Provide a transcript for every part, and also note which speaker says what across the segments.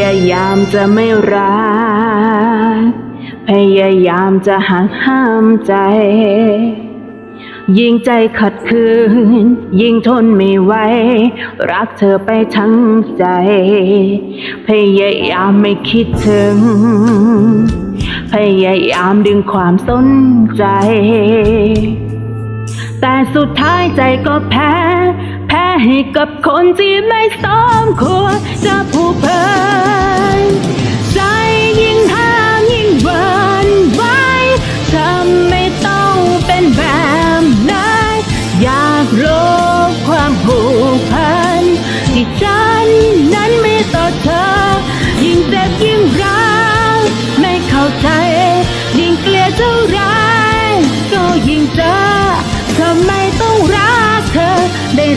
Speaker 1: ยายามจะไม่รัก พยายามจะหักห้ามใจ ยิ่งใจขัดขืน ยิ่งทนไม่ไหว รักเธอไปทั้งใจ พยายามไม่คิดถึง พยายามดึงความสนใจ แต่สุดท้ายใจก็แพ้ ให้กับคนที่ไม่สมควรจะผูกพันใจยิ่งห้ามยิ่งหวันไหวทำไม่ต้องเป็นแบบนั้นอยากล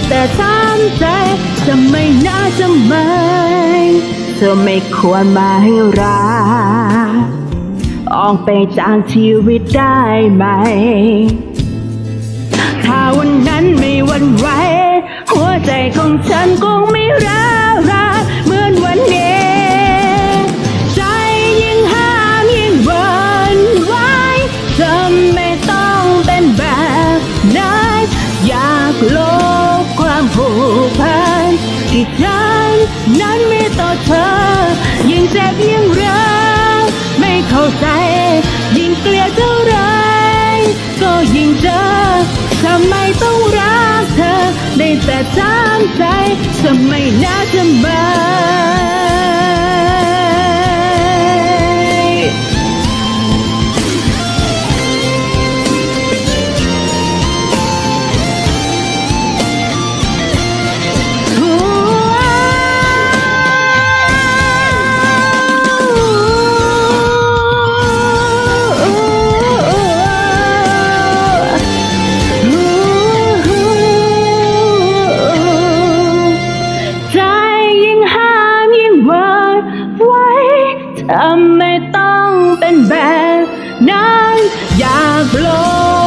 Speaker 1: แต่ถามใจจะไม่น่าจะไม่เธอไม่ควรมาให้รักออกไปจากชีวิตได้ไหม ถ้าวันนั้นไม่วันไหวหัวใจของฉันคงไม่รัก ต่อเธอ ยิ่งเจ็บยิ่งรัก ไม่เข้าใจ ยิ่งเกลียดเท่าไร ก็ยิ่งเจอทำไมต้องรักเธอ ได้แต่จำใจทำไมน่าจะบ้า ทำไม่ต้องเป็นแบบนั้นอยากล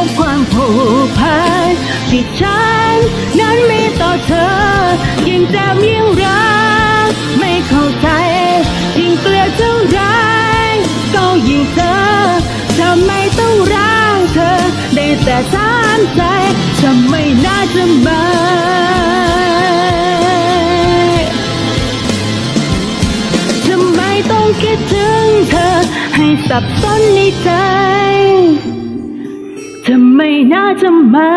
Speaker 1: บความผูกพันที่ฉันนั้นมีต่อเธอ ยิ่งจำยิ่งรัก ไม่เข้าใจ ยิ่งเกลียดเท่าไรก็ยิ่งเจอทำไมต้องรักเธอ ได้แต่ถามใจทำ คิดถึงเธอ ให้สับสนในใจทำไมน่าจะไม่